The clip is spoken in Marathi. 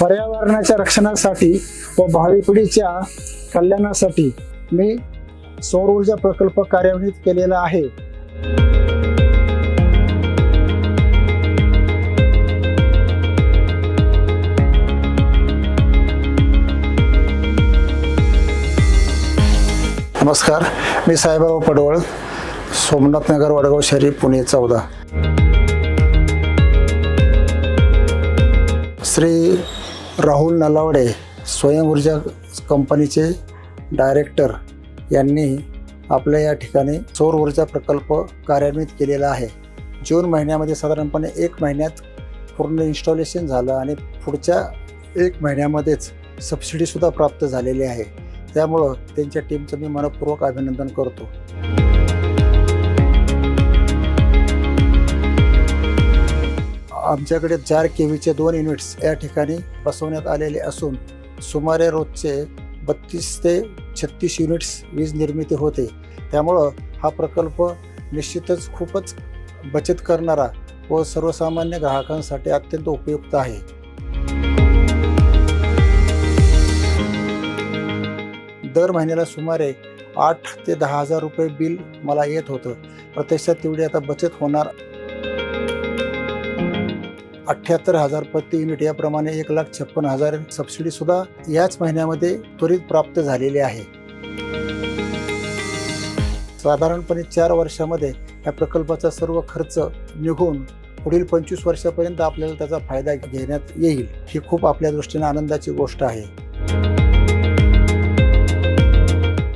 पर्यावरणाच्या रक्षणासाठी व भावी पिढीच्या कल्याणासाठी मी सौर ऊर्जा प्रकल्प कार्यान्वित केलेला आहे. नमस्कार मी साहेबराव पडवळ सोमनाथ नगर वडगाव शहरी पुणे चौदा. श्री राहुल नलावडे स्वयं ऊर्जा कंपनीचे डायरेक्टर यांनी आपल्या या ठिकाणी सौर ऊर्जा प्रकल्प कार्यान्वित केलेला आहे. जून महिन्यामध्ये साधारणपणे एक महिन्यात पूर्ण इन्स्टॉलेशन झालं आणि पुढच्या एक महिन्यामध्येच सबसिडीसुद्धा प्राप्त झालेली आहे. त्यामुळं त्यांच्या टीमचं मी मनपूर्वक अभिनंदन करतो. आमच्याकडे चार केवीचे दोन युनिट्स या ठिकाणी बसवण्यात आलेले असून सुमारे रोजचे बत्तीस ते छत्तीस युनिट्स वीज निर्मिती होते. त्यामुळं हा प्रकल्प निश्चितच खूपच बचत करणारा व सर्वसामान्य ग्राहकांसाठी अत्यंत उपयुक्त आहे. दर महिन्याला सुमारे आठ ते दहा हजार रुपये बिल मला येत होतं. प्रत्यक्षात तेवढी आता बचत होणार अठ्ठ्याहत्तर हजार प्रति युनिट याप्रमाणे एक लाख छप्पन हजार सबसिडी सुद्धा याच महिन्यामध्ये त्वरित प्राप्त झालेली आहे. साधारणपणे चार वर्षामध्ये या प्रकल्पाचा सर्व खर्च निघून पुढील पंचवीस वर्षापर्यंत आपल्याला त्याचा फायदा घेण्यात येईल ही खूप आपल्या दृष्टीने आनंदाची गोष्ट आहे.